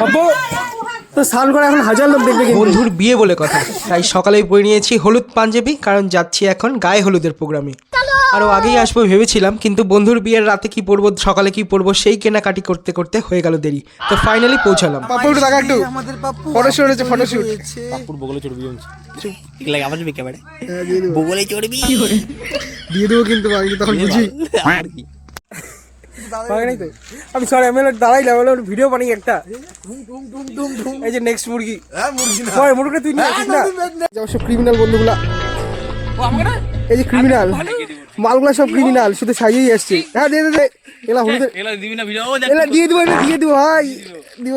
পাপ্পু তো স্নান করে এখন হাজার লোক দেখবে বন্ধুর বিয়ে বলে কথা। তাই সকালেই পরে নিয়েছি হলুদ পাঞ্জাবি কারণ যাচ্ছি এখন গায়ে হলুদের প্রোগ্রামে। আরও আগেই আসব ভেবেছিলাম কিন্তু বন্ধুর বিয়ের রাতে কি পরবো সকালে কি পরবো সেই কেনাকাটি করতে করতে হয়ে গেল দেরি। তো ফাইনালি পৌঁছালাম। পাপ্পু একটু দেখা একটু। ফটোশুট হচ্ছে ফটোশুট লাগে আমার চুপি। বগলে চড়বি? দিয়ে দেবো কিন্তু তখন বুঝি? আর কি? আমি সরি আমি দাঁড়াইলাম ওর ভিডিও বানাই একটা। এই যে নেক্সট মুরগি। পরে মুরগিটা তুই নিয়ে আসিস না? যাও সব ক্রিমিনাল বন্ধুগুলা। এই যে ক্রিমিনাল মালগুলা সব ক্রিমিনাল শুধু সাজিয়েই আসছে। হ্যাঁ দিয়ে দে দে। এলা হলুদের এলা দিবি না ভিডিও? এলা দিয়ে দেবো দিয়ে দেবো ভাই দিব।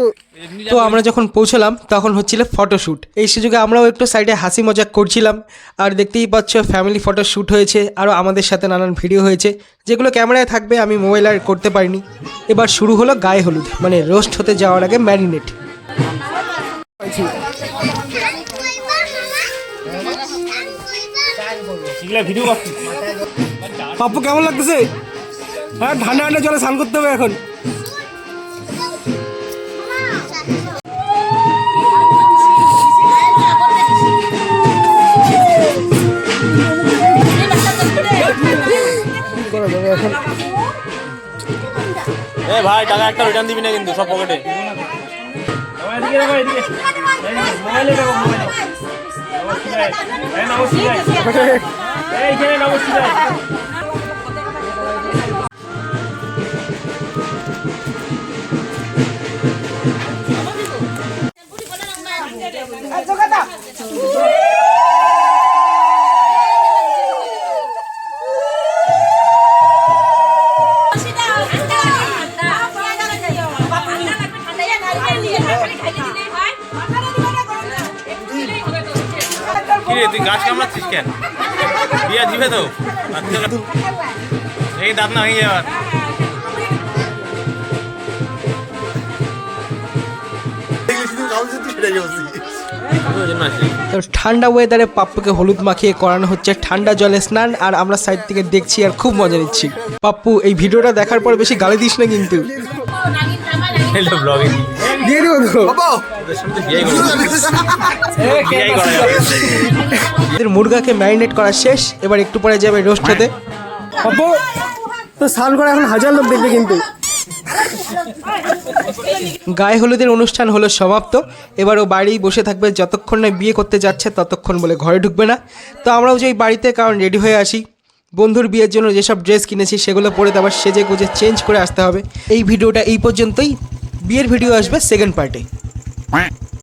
তো আমরা যখন পৌঁছলাম তখন হচ্ছিল ফটোশ্যুট এই সুযোগে আমরাও একটু সাইডে হাসি মজাক করছিলাম। আর দেখতেই পাচ্ছ ফ্যামিলি ফটো শ্যুট হয়েছে আরও আমাদের সাথে নানান ভিডিও হয়েছে যেগুলো ক্যামেরায় থাকবে আমি মোবাইল আর করতে পারিনি। এবার শুরু হলো গায়ে হলুদ মানে রোস্ট হতে যাওয়ার আগে ম্যারিনেট পাপ্পু কেমন লাগতেছে? হ্যাঁ ঠান্ডা ঠান্ডা জলে স্নান করতে হবে এখন। কি করা যাবে এখন এ ভাই টাকা একটা রিটার্ন দিবি না কিন্তু সব পকেটে কি রে তুই গাছ কামড়াচ্ছিস কেন? বিয়া দিবে তো। এই দাঁত না ভেঙে ঠান্ডা ওয়েদারে পাপ্পুকে হলুদ মাখিয়ে করানো হচ্ছে ঠান্ডা জলে স্নান আর আমরা সাইড থেকে দেখছি আর খুব মজা নিচ্ছি। পাপ্পু এই ভিডিওটা দেখার পর বেশি গালি দিস না কিন্তু। দিয়ে দেবো তো? মুরগাকে ম্যারিনেট করা শেষ এবার একটু পরে যাবে রোস্ট হতে। পাপ্পু তো স্নান করে এখন হাজার লোক দেখবে কিন্তু। গায়ে হলুদের অনুষ্ঠান হলো সমাপ্ত। এবার ও বাড়িই বসে থাকবে যতক্ষণ না বিয়ে করতে যাচ্ছে ততক্ষণ বলে ঘরে ঢুকবে না। তো আমরাও যাই বাড়িতে কারণ রেডি হয়ে আসি। বন্ধুর বিয়ের জন্য যেসব ড্রেস কিনেছি সেগুলো পরে তো আবার সেজে গুজে চেঞ্জ করে আসতে হবে। এই ভিডিওটা এই পর্যন্তই। বিয়ের ভিডিও আসবে সেকেন্ড পার্টে